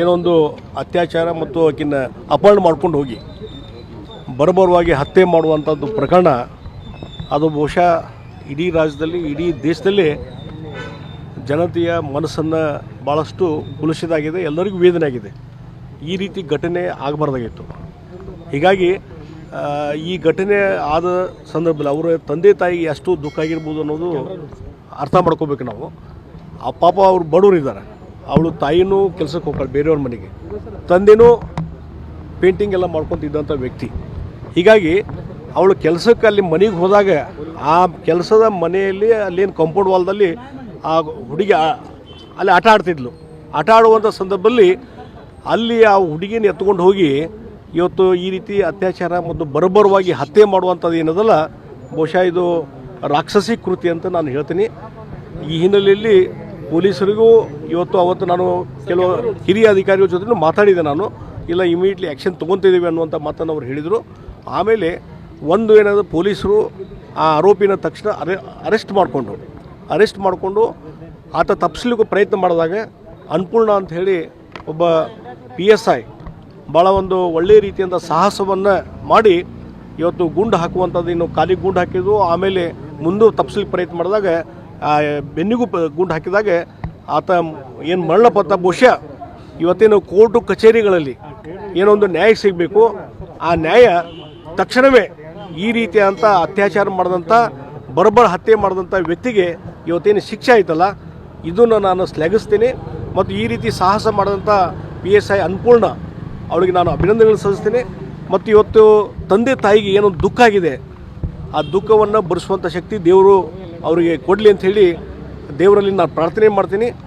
ಏನೋ ಒಂದು ಅತ್ಯಾಚಾರ ಮತ್ತು ಆಕಿನ ಅಪಹರಣ ಮಾಡ್ಕೊಂಡು ಹೋಗಿ. ಬರಬರವಾಗಿ ಹತ್ಯೆ ಮಾಡುವಂಥದ್ದು ಪ್ರಕರಣ, ಅದು ಬಹುಶಃ ಇಡೀ ರಾಜ್ಯದಲ್ಲಿ, ಇಡೀ ದೇಶದಲ್ಲಿ ಜನತೆಯ ಮನಸ್ಸನ್ನು ಭಾಳಷ್ಟು ಕುಲುಷಿತಾಗಿದೆ ಎಲ್ಲರಿಗೂ ವೇದನೆ ಆಗಿದೆ ಈ ರೀತಿ ಘಟನೆ ಆಗಬಾರ್ದಾಗಿತ್ತು. ಹೀಗಾಗಿ ಈ ಘಟನೆ ಆದ ಸಂದರ್ಭದಲ್ಲಿ ಅವರ ತಂದೆ ತಾಯಿ ಎಷ್ಟು ದುಃಖ ಆಗಿರ್ಬೋದು ಅನ್ನೋದು ಅರ್ಥ ಮಾಡ್ಕೋಬೇಕು ನಾವು. ಆ ಪಾಪ ಅವರು ಬಡವರು ಇದ್ದಾರೆ ಅವಳು ತಾಯಿನೂ ಕೆಲಸಕ್ಕೆ ಹೋಗ್ತಾಳೆ, ಬೇರೆಯವ್ರ ಮನೆಗೆ. ತಂದೆನೂ ಪೇಂಟಿಂಗ್ ಎಲ್ಲ ಮಾಡ್ಕೊತಿದ್ದಂಥ ವ್ಯಕ್ತಿ. ಹೀಗಾಗಿ ಅವಳು ಕೆಲಸಕ್ಕೆ ಅಲ್ಲಿ ಮನೆಗೆ ಹೋದಾಗ ಆ ಕೆಲಸದ ಮನೆಯಲ್ಲಿ ಅಲ್ಲೇನು ಕಂಪೌಂಡ್ ವಾಲ್ದಲ್ಲಿ ಆ ಹುಡುಗಿ ಅಲ್ಲಿ ಆಟ ಆಡ್ತಿದ್ಲು. ಆಟ ಆಡುವಂಥ ಸಂದರ್ಭದಲ್ಲಿ ಅಲ್ಲಿ ಆ ಹುಡುಗಿನ ಎತ್ಕೊಂಡು ಹೋಗಿ ಇವತ್ತು ಈ ರೀತಿ ಅತ್ಯಾಚಾರ ಮತ್ತು ಬರಬರವಾಗಿ ಹತ್ಯೆ ಮಾಡುವಂಥದ್ದು ಏನದಲ್ಲ, ಬಹುಶಃ ಇದು ರಾಕ್ಷಸಿ ಕೃತಿ ಅಂತ ನಾನು ಹೇಳ್ತೀನಿ. ಈ ಹಿನ್ನೆಲೆಯಲ್ಲಿ ಪೊಲೀಸರಿಗೂ ಇವತ್ತು ಅವತ್ತು ನಾನು ಕೆಲವು ಹಿರಿಯ ಅಧಿಕಾರಿಗಳ ಜೊತೆ ಮಾತಾಡಿದೆ ನಾನು. ಇಲ್ಲ ಇಮಿಡಿಯೇಟ್ಲಿ ಆ್ಯಕ್ಷನ್ ತೊಗೊತಿದ್ದೀವಿ ಅನ್ನುವಂಥ ಮಾತನ್ನು ಅವ್ರು ಹೇಳಿದರು. ಆಮೇಲೆ ಒಂದು ಏನಾದರೂ ಪೊಲೀಸರು ಆ ಆರೋಪಿನ ತಕ್ಷಣ ಅರೆ, ಅರೆಸ್ಟ್ ಮಾಡಿಕೊಂಡು ಅರೆಸ್ಟ್ ಮಾಡಿಕೊಂಡು ಆತ ತಪ್ಪಿಸ್ಲಿಕ್ಕೂ ಪ್ರಯತ್ನ ಮಾಡಿದಾಗ ಅನ್ನಪೂರ್ಣ ಅಂತ ಹೇಳಿ ಒಬ್ಬ ಪಿ ಎಸ್ ಐ ಭಾಳ ಒಂದು ಒಳ್ಳೆಯ ರೀತಿಯಿಂದ ಸಾಹಸವನ್ನು ಮಾಡಿ ಇವತ್ತು ಗುಂಡು ಹಾಕುವಂಥದ್ದು ಇನ್ನು ಖಾಲಿ ಗುಂಡು ಹಾಕಿದ್ದು. ಆಮೇಲೆ ಮುಂದೆ ತಪ್ಪಿಸ್ಲಿಕ್ಕೆ ಪ್ರಯತ್ನ ಮಾಡಿದಾಗ ಆ ಬೆನ್ನಿಗೂ ಪ ಗುಂಡು ಹಾಕಿದಾಗ ಆತ ಏನು ಮರಣಪತ್ತ ಬಹುಶಃ ಇವತ್ತೇನು ಕೋರ್ಟು ಕಚೇರಿಗಳಲ್ಲಿ ಏನೊಂದು ನ್ಯಾಯ ಸಿಗಬೇಕು. ಆ ನ್ಯಾಯ ತಕ್ಷಣವೇ ಈ ರೀತಿಯಾದಂಥ ಅತ್ಯಾಚಾರ ಮಾಡಿದಂಥ ಬರಬರ ಹತ್ಯೆ ಮಾಡಿದಂಥ ವ್ಯಕ್ತಿಗೆ ಇವತ್ತೇನು ಶಿಕ್ಷೆ ಆಯ್ತಲ್ಲ, ಇದನ್ನು ನಾನು ಶ್ಲಾಘಿಸ್ತೀನಿ. ಮತ್ತು ಈ ರೀತಿ ಸಾಹಸ ಮಾಡಿದಂಥ ಪಿ ಎಸ್ ಐ ಅನ್ಪೂರ್ಣ ಅವಳಿಗೆ ನಾನು ಅಭಿನಂದನೆಗಳು ಸಲ್ಲಿಸ್ತೀನಿ. ಮತ್ತು ಇವತ್ತು ತಂದೆ ತಾಯಿಗೆ ಏನೊಂದು ದುಃಖ ಆಗಿದೆ. ಆ ದುಃಖವನ್ನು ಭರಿಸುವಂಥ ಶಕ್ತಿ ದೇವರು ಅವರಿಗೆ ಕೊಡಲಿ ಅಂತ ಹೇಳಿ ದೇವರಲ್ಲಿ ನಾನು ಪ್ರಾರ್ಥನೆ ಮಾಡ್ತೀನಿ.